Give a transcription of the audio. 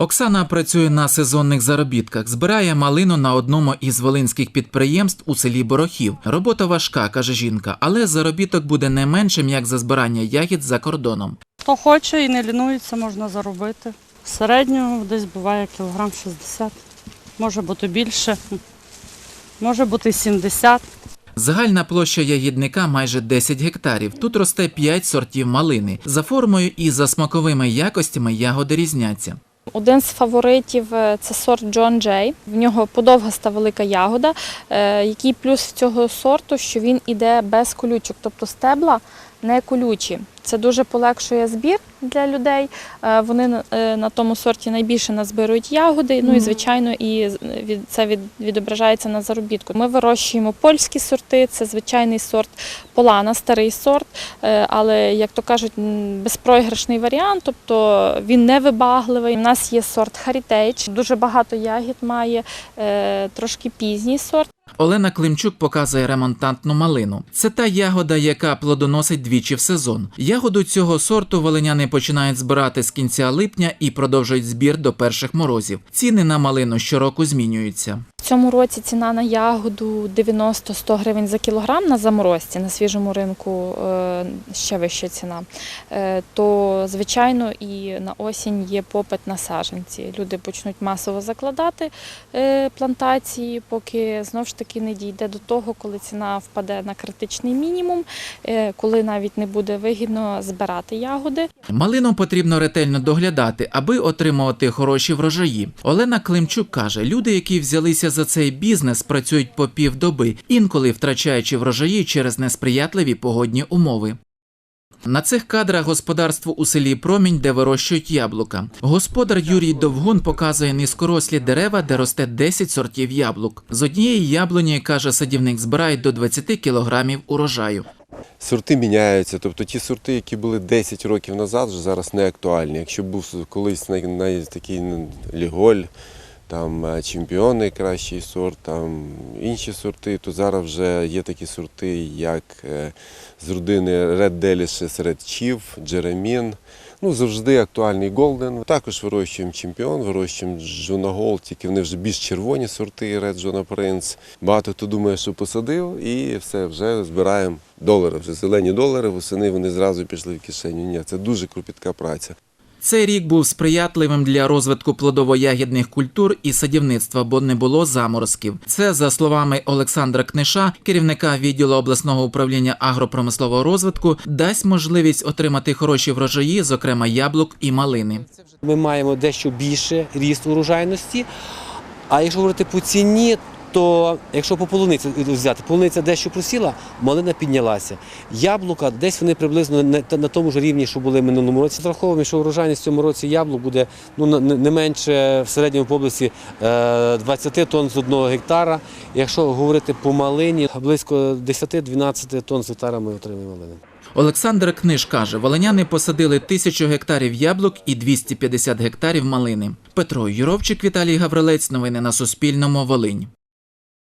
Оксана працює на сезонних заробітках, збирає малину на одному із волинських підприємств у селі Борохів. Робота важка, каже жінка, але заробіток буде не меншим, як за збирання ягід за кордоном. Хто хоче і не лінується, можна заробити. В середньому десь буває кілограм 60, може бути більше, може бути 70. Загальна площа ягідника майже 10 гектарів. Тут росте 5 сортів малини. За формою і за смаковими якостями ягоди різняться. Один з фаворитів е, це сорт Джон Джей. В нього подовгаста велика ягода. Е, Який плюс цього сорту, що він іде без колючок, тобто стебла не колючі. Це дуже полегшує збір для людей. Е, Вони на- е, тому сорті найбільше назбирують ягоди. Ну і звичайно, і це відображається на заробітку. Ми вирощуємо польські сорти, це звичайний сорт полана, старий сорт, е, але як то кажуть, безпроіграшний варіант, тобто він не вибагливий. У нас є сорт Heritage, дуже багато ягід має, трошки пізній сорт. Олена Климчук показує ремонтантну малину. Це та ягода, яка плодоносить двічі в сезон. Ягоду цього сорту волиняни починають збирати з кінця липня і продовжують збір до перших морозів. Ціни на малину щороку змінюються. Цьому році ціна на ягоду 90-100 гривень за кілограм на заморозці, на свіжому ринку е, ще вища ціна. Е, То, звичайно, і на осінь є попит на саджанці. Люди почнуть масово закладати е, плантації, поки знов ж таки не дійде до того, коли ціна впаде на критичний мінімум, коли навіть не буде вигідно збирати ягоди. Малину потрібно ретельно доглядати, аби отримувати хороші врожаї. Олена Климчук каже: люди, які взялися за цей бізнес, працюють по півдоби, інколи втрачаючи врожаї через несприятливі погодні умови. На цих кадрах господарство у селі Промінь, де вирощують яблука. Господар Юрій Довгун показує низькорослі дерева, де росте 10 сортів яблук. З однієї яблуні, каже садівник, збирають до 20 кілограмів урожаю. Сорти міняються, тобто ті сорти, які були 10 років назад, вже зараз не актуальні. Якщо був колись такий ну, ліголь, там е, чемпіон найкращий сорт, там інші сорти, то зараз вже є такі сорти, як е, з родини Red Delicious Red Chief, Джеремін. Ну, завжди актуальний Голден. Також вирощуємо чемпіон, вирощуємо Джона Голд, тільки вони вже більш червоні сорти, Red Джона Принц. Багато хто думає, що посадив, і все, вже збираємо долари. Вже зелені долари, восени вони зразу пішли в кишеню. Ні, це дуже кропітка праця. Цей рік був сприятливим для розвитку плодово-ягідних культур і садівництва, бо не було заморозків. Це за словами Олександра Книша, керівника відділу обласного управління агропромислового розвитку, дасть можливість отримати хороші врожаї, зокрема яблук і малини. Ми маємо дещо більше ріст урожайності. А якщо говорити по ціні, то якщо по полуниці взяти, полуниця дещо просіла, малина піднялася. Яблука десь вони приблизно на, тому ж рівні, що були в минулому році. Зраховуємо, що урожайність в цьому році яблук буде ну, не менше в середньому по області е, 20 тонн з одного гектара. Якщо говорити по малині, близько 10-12 тонн з гектара ми отримуємо малини. Олександр Книж каже, волиняни посадили тисячу гектарів яблук і 250 гектарів малини. Петро Юровчик, Віталій Гаврилець. Новини на Суспільному. Волинь.